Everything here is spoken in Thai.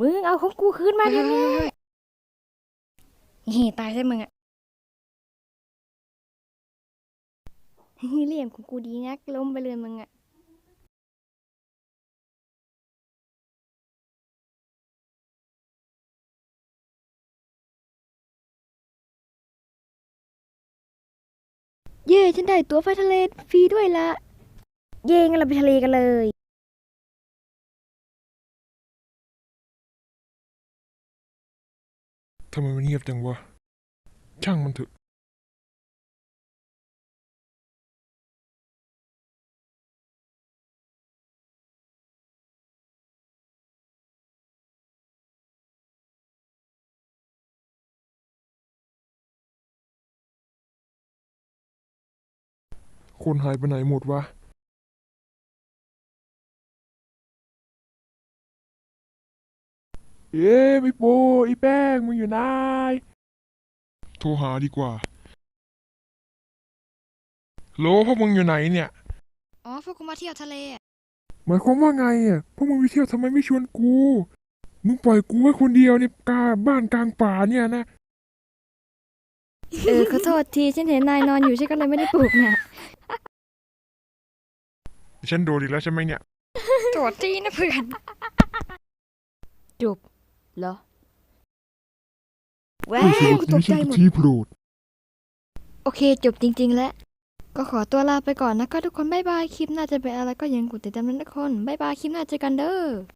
มึงเอาของกูคืนมาเดี๋ยวนี้เฮ้ตายใช่มึงอะเฮ้ยเหลี่ยมของกูดีนักล้มไปเลยมึงอะเย่ฉันได้ตั๋วไฟทะเลฟรีด้วยละ เย่งั้นเราไปทะเลกันเลย ทำไมมันเงียบจังวะ ช่างมันเถอะคนหายไปไหนหมดวะ เอ๊ะพี่โปอีแป้งมึงอยู่ไหนโทรหาดีกว่าโหลพวกมึงอยู่ไหนเนี่ย อ๋อพวกกูมาเที่ยวทะเลอะหมายความว่าไงอะพวกมึงไปเที่ยวทำไมไม่ชวนกู มึงปล่อยกูไว้คนเดียวในกลางบ้านกลางป่าเนี่ยนะ เออขอโทษทีฉันเห็นนายนอนอยู่ฉันก็เลยไม่ได้ปลุกเนี่ยฉันโดนอีกแล้วใช่ไหมเนี่ยโทษทีนะเพื่อน จบ เหรอแว้าวกูตกใจหมด ที่โปรด โอเค จบจริง ๆ แล้ว ก็ขอตัวลาไปก่อนนะก็ทุกคน บ๊ายบาย คลิปหน้าจะเป็นอะไรก็อยังกดติดตามนะทุกคน บ๊ายบาย คลิปหน้าเจอกันเด้อ